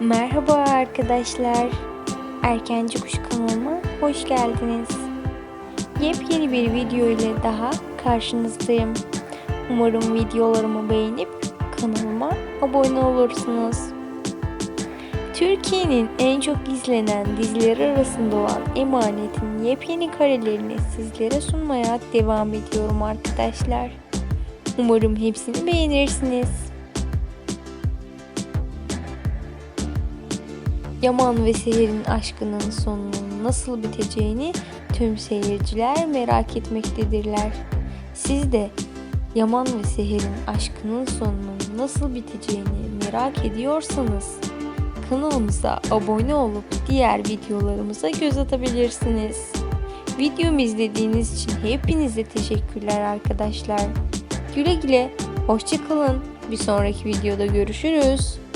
Merhaba arkadaşlar. Erkenci Kuş kanalıma hoş geldiniz. Yepyeni bir video ile daha karşınızdayım. Umarım videolarımı beğenip kanalıma abone olursunuz. Türkiye'nin en çok izlenen dizileri arasında olan Emanet'in yepyeni karelerini sizlere sunmaya devam ediyorum arkadaşlar. Umarım hepsini beğenirsiniz. Yaman ve Seher'in aşkının sonunun nasıl biteceğini tüm seyirciler merak etmektedirler. Siz de Yaman ve Seher'in aşkının sonunun nasıl biteceğini merak ediyorsanız kanalımıza abone olup diğer videolarımıza göz atabilirsiniz. Videomu izlediğiniz için hepinize teşekkürler arkadaşlar. Güle güle, hoşçakalın. Bir sonraki videoda görüşürüz.